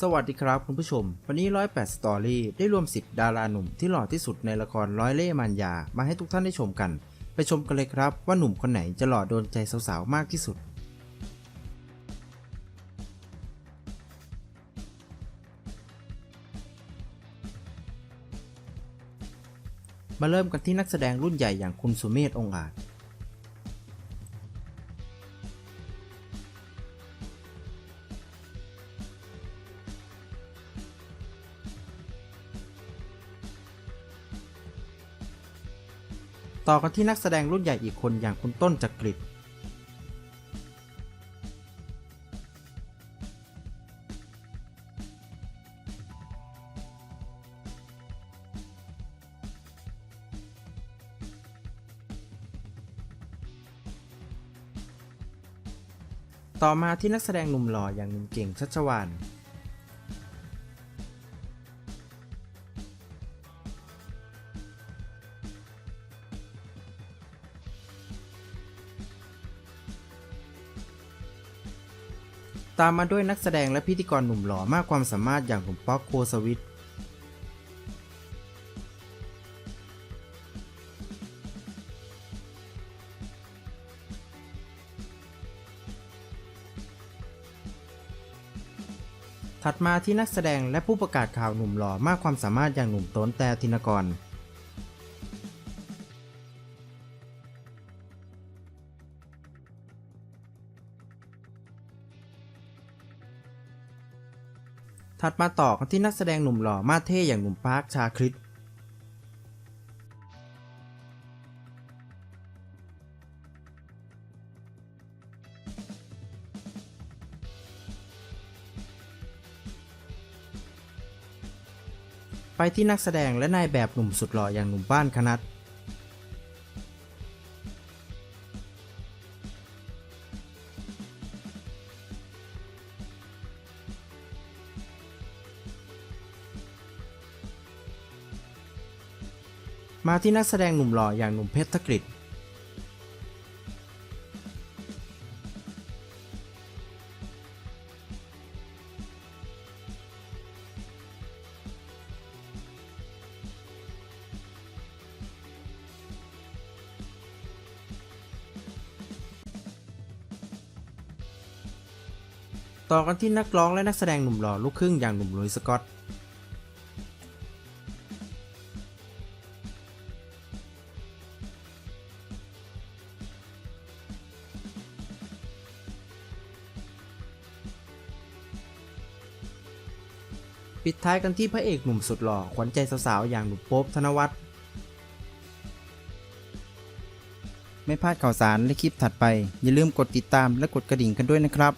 สวัสดีครับคุณผู้ชม วันนี้ 108 สตอรี่ได้รวม 10 ดาราหนุ่มที่หล่อที่สุดในละครร้อยเล่ห์มันยา มาให้ทุกท่านได้ชมกัน ไปชมกันเลยครับว่าหนุ่มคนไหนจะหล่อโดนใจสาวๆ มากที่สุด มาเริ่มกันที่นักแสดงรุ่นใหญ่อย่างคุณสุเมธองอาจ ต่อกันที่นักแสดงรุ่นใหญ่อีกคนอย่างคุณต้นจักริดต่อมาที่นักแสดงหนุ่มหล่ออย่างหนุ่มเก่งชัชวาน ตามมาด้วยนักแสดงและพิธีกรหนุ่มหล่อมากความสามารถอย่างหนุ่มป๊อกโคสวิทถัดมาที่นักแสดงและผู้ประกาศข่าวหนุ่มหล่อมากความสามารถอย่างหนุ่มโตนแต่ธินกร ถัดมาต่อกันที่นักแสดงหนุ่มหล่อมาเท่อย่างหนุ่มปาร์คชาคริตไปที่นักแสดงและนายแบบหนุ่มสุดหล่ออย่างหนุ่มบ้านคณัต มาที่นักแสดงหนุ่มหล่ออย่างหนุ่มเพชรธกฤษต่อกันที่นักร้องและนักแสดงหนุ่มหล่อลูกครึ่งอย่างหนุ่มลุยส์สกอต ปิดท้ายกันที่พระเอกหนุ่มสุดหล่อขวัญใจสาวๆอย่างหนุ่มโป๊บธนวัฒน์ไม่พลาดข่าวสารและคลิปถัดไป อย่าลืมกดติดตามและกดกระดิ่งกันด้วยนะครับ